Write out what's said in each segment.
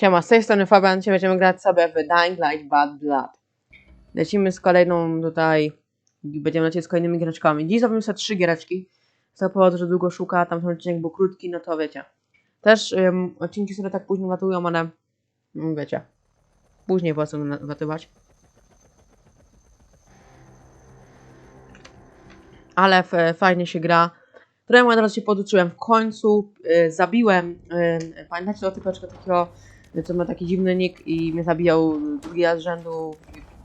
Siema, z tej strony Fabian, dzisiaj będziemy grać sobie w Dying Light Bad Blood. Lecimy z kolejną tutaj, będziemy lecieć z kolejnymi giereczkami. Dziś zrobimy sobie trzy giereczki, z tego powodu, że długo szuka, tam ten odcinek był krótki, no to wiecie. Też ym, odcinki sobie tak późno latują, ale no, wiecie, później po co latywać. Ale fajnie się gra. Trochę moi drodzy się poduczyłem. W końcu y, zabiłem. Y, pamiętacie o typeczkę takiego, co ma taki dziwny nick i mnie zabijał drugi raz z rzędu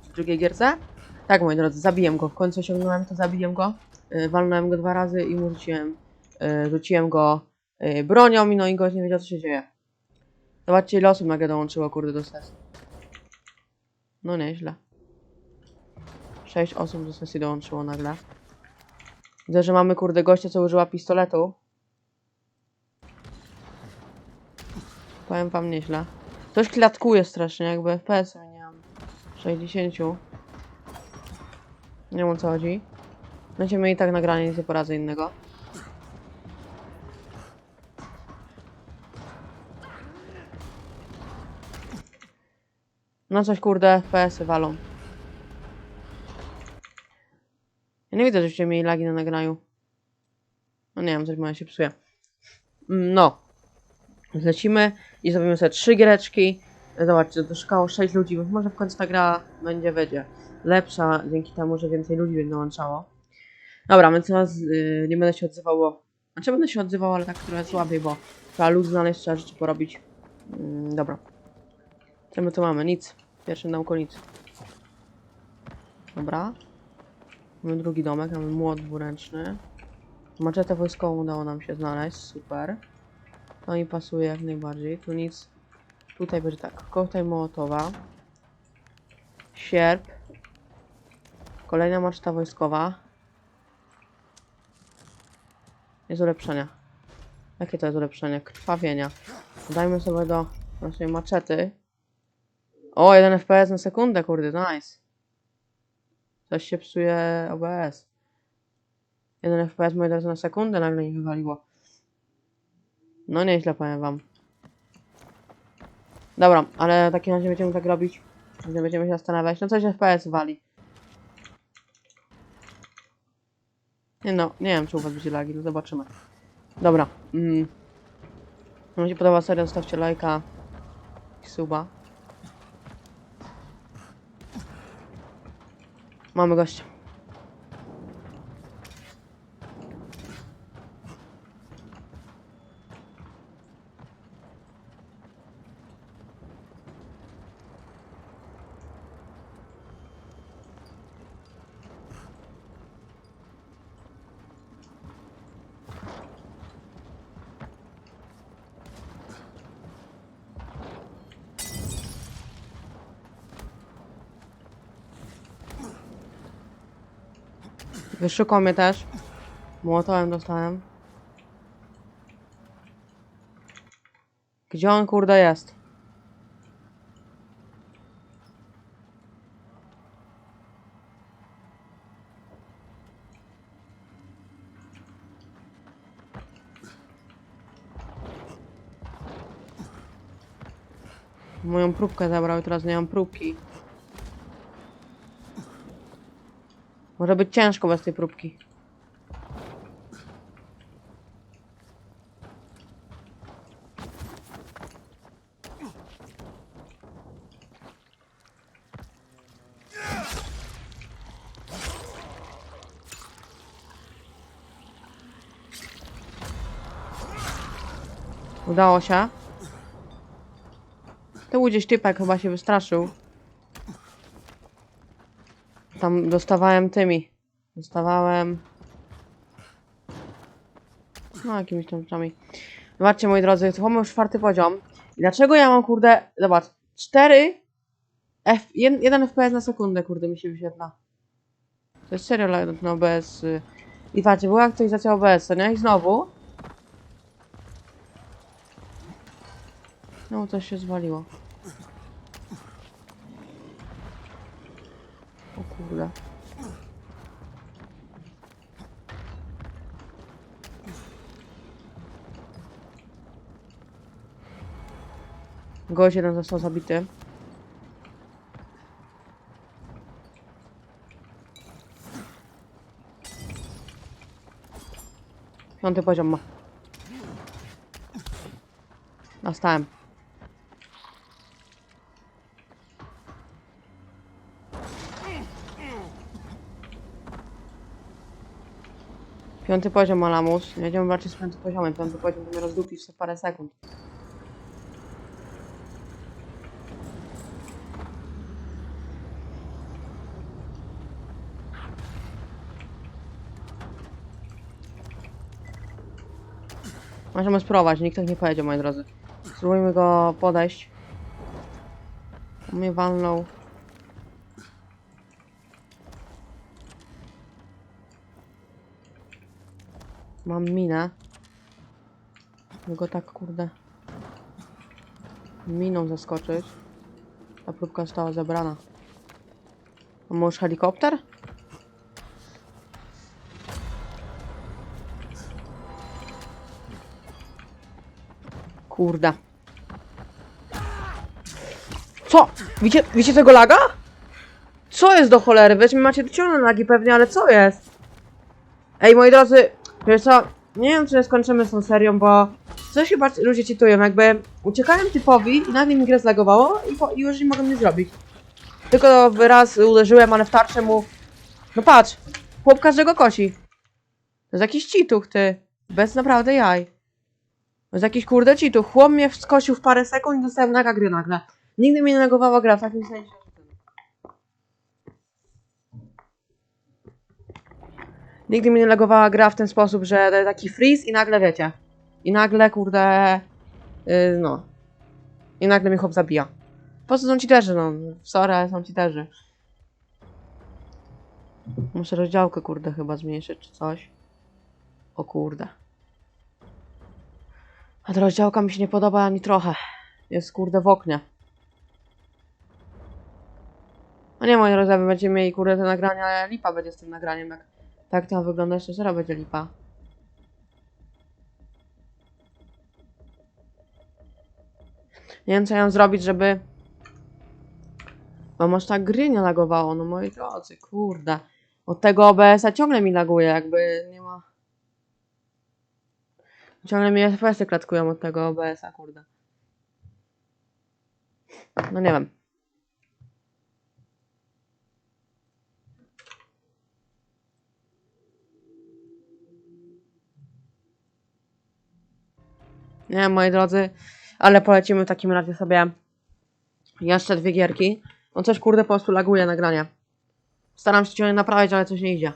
w drugiej gierce? Tak, moi drodzy, zabiłem go. W końcu osiągnąłem to, zabiłem go. Y, walnąłem go dwa razy i mu rzuciłem, y, rzuciłem go y, bronią no i gość nie wiedział co się dzieje. Zobaczcie ile osób nagle dołączyło kurde do sesji. No nieźle. Sześć osób do sesji dołączyło nagle. Widzę, że mamy kurde gościa, co użyła pistoletu. Powiem wam nieźle. Coś klatkuje strasznie, jakby FPS nie mam 60. Nie wiem o co chodzi. Będziemy i tak nagranie, nie poradzę innego. No coś kurde, FPS-y walą. Ja nie widzę, żebyście mieli lagi na nagraniu. No nie wiem, coś moje się psuje. Mm, No. Lecimy i zrobimy sobie trzy giereczki. Zobaczcie, doszukało 6 ludzi, więc może w końcu ta gra będzie, będzie lepsza, dzięki temu, że więcej ludzi będzie dołączało. Dobra, więc teraz yy, nie będę się odzywał, znaczy będę się odzywał, ale tak trochę słabiej, bo trzeba lud znaleźć, trzeba rzeczy porobić. Mm, dobra. Co my tu mamy? Nic. Pierwszy nauko nic. Dobra. Mamy drugi domek, mamy młot dwuręczny. Maczetę wojskową udało nam się znaleźć, super. To mi pasuje jak najbardziej. Tu nic. Tutaj będzie tak, koktajl mołotowa. Sierp. Kolejna maczeta wojskowa. Jest ulepszenia. Jakie to jest ulepszenie? Krwawienia. Dajmy sobie do naszej maczety. O, 1 FPS na sekundę, kurde, nice. Coś się psuje OBS. 1 FPS moi drodzy na sekundę nagle nie wywaliło. No nieźle powiem wam. Dobra, ale w takim razie będziemy tak robić. Nie będziemy się zastanawiać. No coś FPS wali. Nie no, nie wiem czy u was będzie lagi, no zobaczymy. Dobra. Mm. Wam się podoba seria, zostawcie lajka i suba. Mamy gościa. Wyszukał mnie też. Młotowem dostałem. Gdzie on kurde jest? Moją próbkę zabrał teraz nie mam próbki. Może być ciężko bez tej próbki. Udało się. Tu gdzieś typek chyba się wystraszył. Tam dostawałem tymi. Dostawałem. No, jakimiś tam rzeczami. Zobaczcie, moi drodzy, to mamy już czwarty poziom. I dlaczego ja mam, kurde, zobacz, 4 F, 1 FPS na sekundę, kurde, mi się wyświetla. To jest serio la- ten OBS. y. I patrzcie, była aktualizacja OBS, nie? I znowu. No, coś się zwaliło. O kurde. Gość jeden został zabity. Piąty poziom ma. Dostałem. Piąty poziom ma lamus. Jedziemy walczyć z piątym poziomem. Piąty poziom mnie rozdupi w parę sekund. Możemy spróbować, nikt tak nie pojedzie, moi drodzy. Spróbujmy go podejść. Mnie walnął. Mam minę. Mogę tak, kurde. Miną zaskoczyć. Ta próbka została zebrana. A może helikopter? Kurde. Co? Widzicie, widzicie tego laga? Co jest do cholery? Weźmy macie dociągnąć lagi pewnie, ale co jest? Ej, moi drodzy, wiesz co? Nie wiem, czy skończymy z tą serią, bo coś chyba ludzie czytują, jakby uciekałem typowi i nagle mi grę zlagowało i, po, i już nie mogę nic zrobić. Tylko raz uderzyłem, ale w tarczę mu... No patrz, chłop każdego kosi. To jest jakiś cituch, ty. Bez naprawdę jaj. To jest jakiś kurde cituch. Chłop mnie skosił w parę sekund i dostałem naga gry nagle. Nigdy mnie nie negowała gra w takim sensie. Nigdy mnie nie lagowała gra w ten sposób, że taki freeze i nagle wiecie. I nagle, kurde, yy, no. I nagle mnie chłop zabija. Po prostu są cheaterzy, no. Sorry, są cheaterzy. Muszę rozdziałkę, kurde, chyba zmniejszyć, czy coś. O kurde. A ta rozdziałka mi się nie podoba ani trochę. Jest, kurde, w oknie. No nie, moi wy będziemy mieli, kurde, te nagrania, ale lipa będzie z tym nagraniem, jak tak to wygląda, jeszcze zaraz będzie lipa. Nie wiem, co ja mam zrobić, żeby... Bo może tak gry nie lagowało, no moi drodzy, kurde. Od tego OBS-a ciągle mi laguje, jakby nie ma... Ciągle mi FPS-y klatkują od tego OBS-a, kurde. No nie wiem. Nie moi drodzy, ale polecimy w takim razie sobie jeszcze dwie gierki. On coś kurde po prostu laguje nagranie. Staram się ciągle naprawiać, ale coś nie idzie.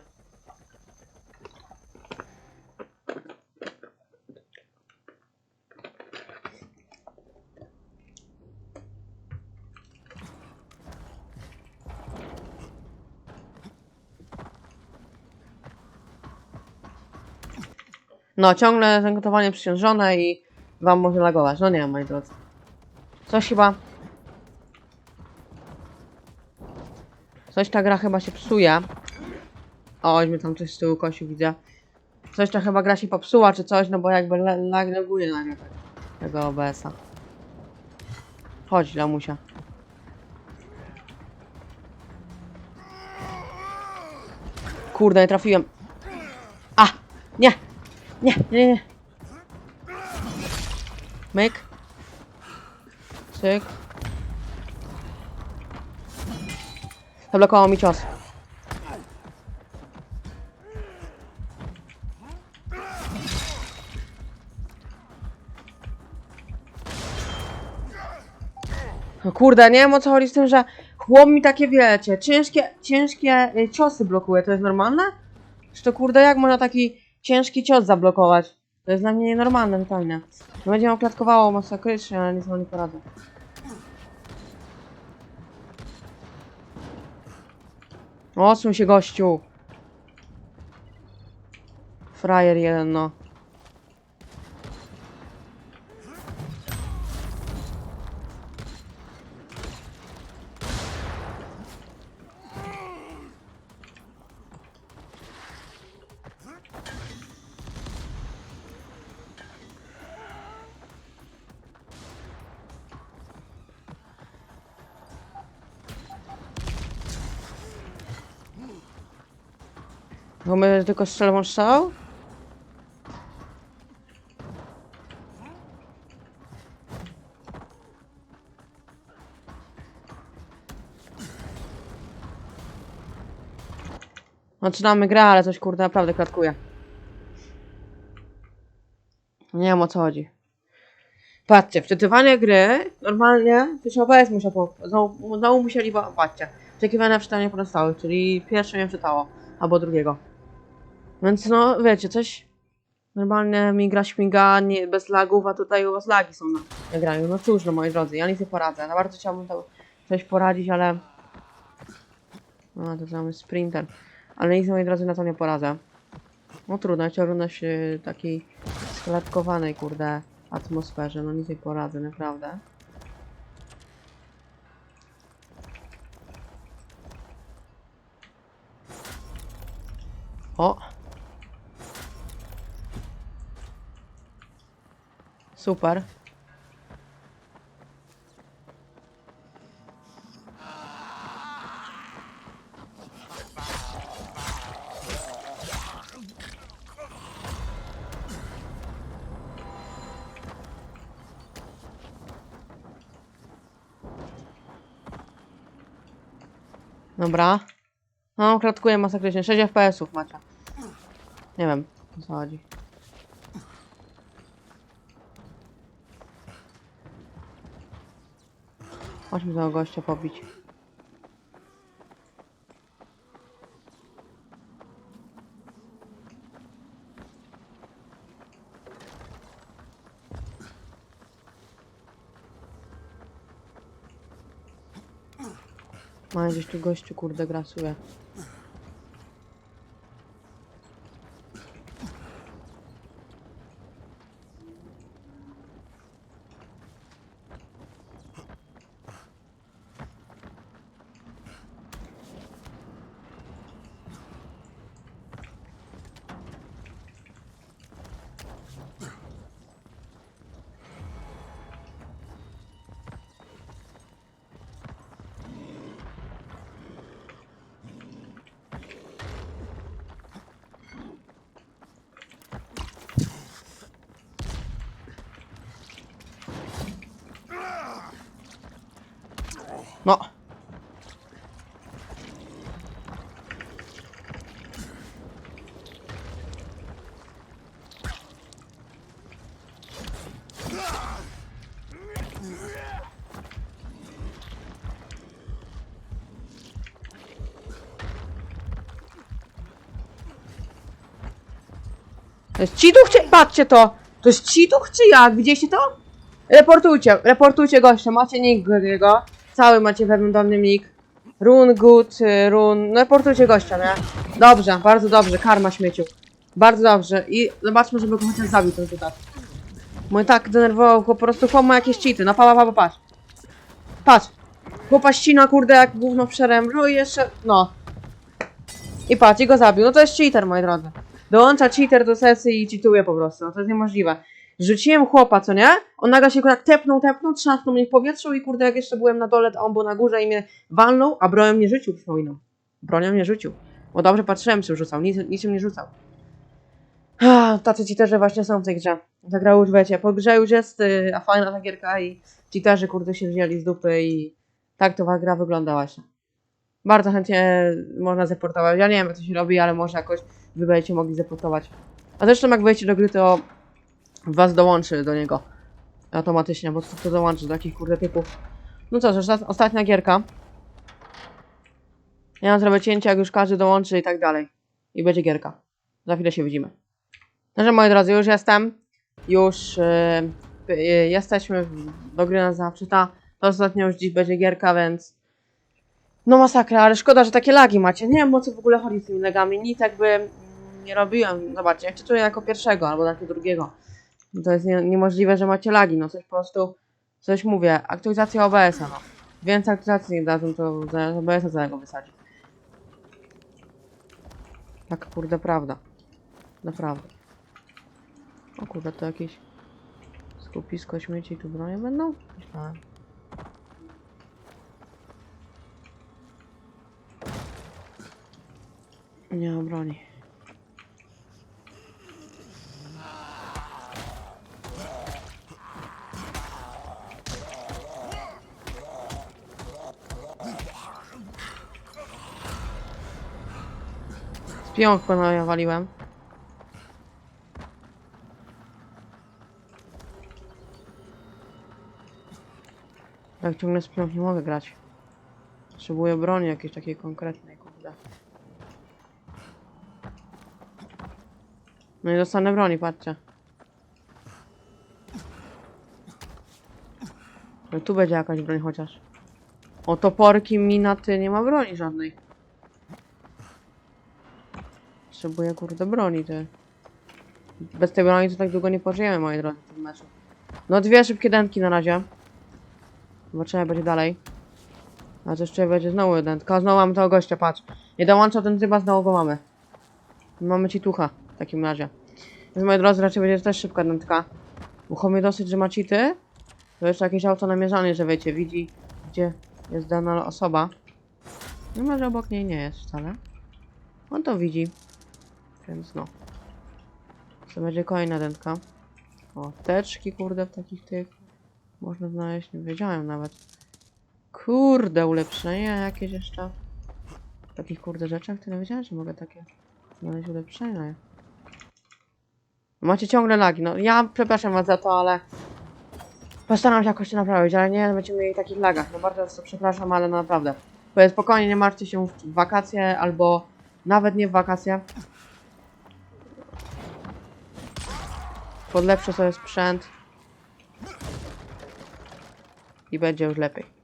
No, ciągle zagotowanie przyciążone i wam może lagować. No nie wiem, moi drodzy. Coś chyba... Coś ta gra chyba się psuje. O, mnie tam coś z tyłu kosiu widzę. Coś ta chyba gra się popsuła czy coś, no bo jakby la- lag nagle tak, tego OBS-a. Chodź, lamusia. Kurde, nie trafiłem. A! Nie! Nie, nie, nie. Myk. Cyk. Zablokował mi cios. No kurde, nie wiem o co chodzi z tym, że chłop mi takie wiecie, ciężkie, ciężkie y, ciosy blokuje, to jest normalne? Czy to kurde, jak można taki ciężki cios zablokować? To jest dla mnie nienormalne totalnie. To będzie ją klatkowało masakrycznie, ale nic nie poradzę. Odsuń się gościu! Frajer jeden, no. Tylko strzelbą strzał? Zaczynamy grę, ale coś kurde naprawdę klatkuje. Nie wiem o co chodzi. Patrzcie, wczytywanie gry normalnie się OBS musiał po, znowu, znowu musieli, patrzcie, oczekiwane na czytanie pozostałych, czyli pierwsze mnie czytało, albo drugiego. Więc no, wiecie, coś normalnie mi gra śmiga nie, bez lagów, a tutaj u was lagi są na nagraniu. No cóż, no moi drodzy, ja nic nie poradzę. Na bardzo chciałbym to coś poradzić, ale... A, to mamy sprinter. Ale nic, moi drodzy, na to nie poradzę. No trudno, ja ciągnę się takiej sklatkowanej, kurde, atmosferze. No nic nie poradzę, naprawdę. O! Super. Dobra. No, klatkuję masakrycznie. 6 FPS-ów macie. Nie wiem, o co chodzi. Chodźmy tego gościa pobić. Ma gdzieś tu gościu, kurde, grasuje. No. To jest cheatuch czy... Patrzcie to! To jest cheatuch czy jak? Widzieliście to? Reportujcie, reportujcie gościa, macie nick jego, cały macie pewien dolny nick. Run, good, y, run, no reportujcie gościa, nie? Dobrze, bardzo dobrze, karma śmieciu. Bardzo dobrze i zobaczmy, żeby go chociaż zabił ten tutaj. Mój tak denerwował, po prostu chłop ma jakieś cheaty, no pa, pa, pa, patrz. Patrz, chłopa ścina kurde jak gówno szeremru i jeszcze, no. I patrz, i go zabił, no to jest cheater, moi drodzy. Dołącza cheater do sesji i cheatuje po prostu, no to jest niemożliwe. Rzuciłem chłopa, co nie? On nagle się tak tepnął, tepnął, trzasnął mnie w powietrzu i kurde, jak jeszcze byłem na dole, to on był na górze i mnie walnął, a bronią mnie rzucił, przypominam. Bronią mnie rzucił. Bo dobrze patrzyłem, czy rzucał, nic, niczym nie rzucał. Tacy cheaterzy właśnie są w tej grze. Ta gra już wiecie, po grze już jest, y, a fajna ta gierka i cheaterzy kurde się wzięli z dupy i tak to gra wygląda. Bardzo chętnie można zeportować. Ja nie wiem jak to się robi, ale może jakoś wy będziecie mogli zeportować. A zresztą jak wejdziecie do gry, to was dołączy do niego automatycznie, bo to, dołączy do takich kurde typów. No co, że ostatnia gierka. Ja mam zrobię cięcie, jak już każdy dołączy i tak dalej. I będzie gierka. Za chwilę się widzimy. Także moi drodzy, już jestem. Już yy, yy, jesteśmy w- do gry na zawsze. Ta, to ostatnio już dziś będzie gierka, więc no masakra, ale szkoda, że takie lagi macie. Nie wiem o co w ogóle chodzi z tymi lagami. Nic jakby nie robiłem. Zobaczcie, jak czytuję jako pierwszego albo jako drugiego. To jest nie, niemożliwe, że macie lagi. No coś po prostu, coś mówię. Aktualizacja OBS-a, no. Więcej aktualizacji nie dadzą, to OBS-a całego wysadzi. Tak kurde prawda. Naprawdę. O kurde, to jakieś skupisko śmieci tu bronie będą? Myślałem. Nie mam broni. Z pionką nawaliłem. Tak ciągle z nie mogę grać. Potrzebuję broni jakiejś takiej konkretnej, kurde. No i dostanę broni, patrzcie. No tu będzie jakaś broń chociaż. O toporki, minaty, nie ma broni żadnej. Potrzebuję kurde broni, ty. Bez tej broni to tak długo nie pożyjemy, moi drodzy, w tym meczu. No dwie szybkie dętki na razie. Zobaczymy, będzie dalej. A to jeszcze będzie znowu dętka. Znowu mamy tego gościa, patrz. Nie dołącza ten typa, znowu go mamy. Mamy ci tucha w takim razie. Więc moi drodzy, raczej będzie też szybka dętka. Ucho dosyć, że ma cheaty. To jeszcze jakieś auto namierzane, że wiecie, widzi gdzie jest dana osoba. No może obok niej nie jest wcale. On to widzi. Więc no. To będzie kolejna dętka. O, teczki kurde w takich tych. Można znaleźć, nie wiedziałem nawet. Kurde, ulepszenia jakieś jeszcze. W takich kurde rzeczach, to nie wiedziałem, że mogę takie znaleźć ulepszenia. Macie ciągle lagi, no ja przepraszam was za to, ale postaram się jakoś to naprawić, ale nie będziemy mieli takich lagach. No bardzo to przepraszam, ale naprawdę. Bo spokojnie, nie martwcie się w wakacje albo nawet nie w wakacje. Podlepszę sobie sprzęt. I będzie już lepiej.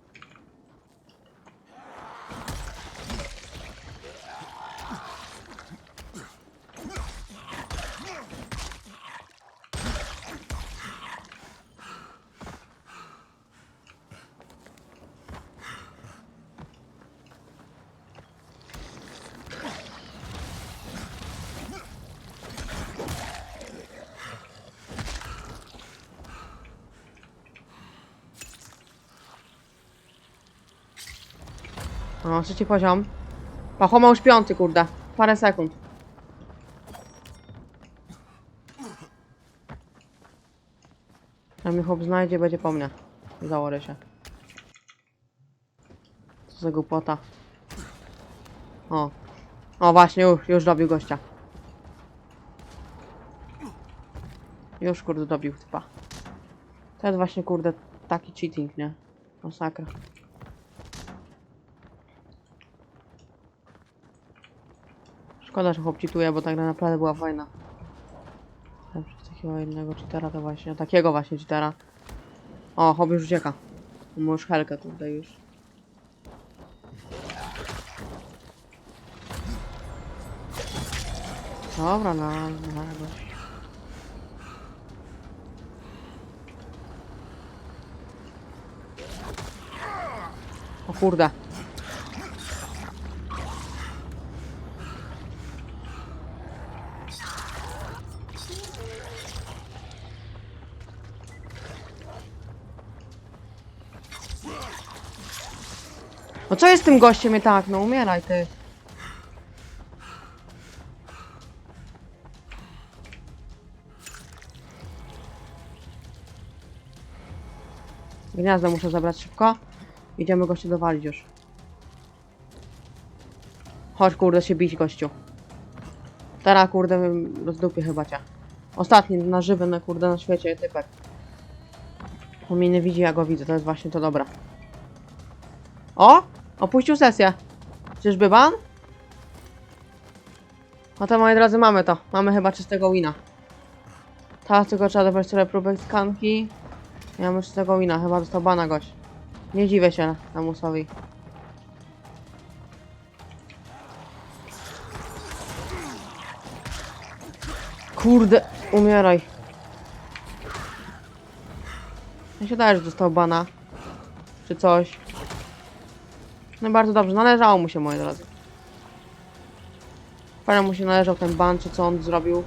O, trzeci poziom. Pachoma już piąty, kurde. Parę sekund. Jak mnie chłop znajdzie, będzie po mnie. Załory się. Co za głupota. O. O, właśnie, już, już dobił gościa. Już, kurde, dobił typa. To jest właśnie, kurde, taki cheating, nie? Masakra. Szkoda, że chłop cheatuje, bo tak naprawdę była fajna. Tam przez takiego jednego cheatera to właśnie, takiego właśnie cheatera. O, chłop już ucieka. Już helkę tutaj już. Dobra, no, no, no. O kurde. Jest z tym gościem nie tak? No umieraj ty. Gniazdo muszę zabrać szybko. Idziemy gościa dowalić już. Chodź kurde się bić gościu. Teraz kurde rozdupię chyba cię. Ostatni na żywy na kurde na świecie typek. On mnie nie widzi, ja go widzę, to jest właśnie to dobra. O! Opuścił sesję. Czyżby ban? No to moi drodzy, mamy to. Mamy chyba czystego wina. Teraz tylko trzeba dobrać tyle próbek skanki. I mamy czystego wina. Chyba dostał bana gość. Nie dziwię się lamusowi. Kurde, umieraj. Ja się daje, że dostał bana. Czy coś. No bardzo dobrze, należało mu się, moi drodzy. Fajnie mu się należał ten ban, czy co on zrobił.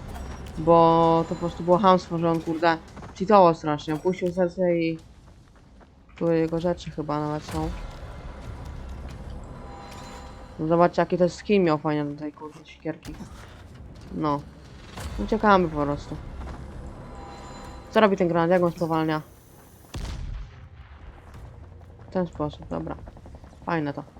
Bo to po prostu było hamstwo, że on kurde cheatował strasznie. Opuścił serce i... Tu jego rzeczy chyba nawet są. No zobaczcie jaki to skin miał fajnie do tej kurde siekierki. No. Uciekamy po prostu. Co robi ten granat? Jak on spowalnia? W ten sposób, dobra. Fajne to.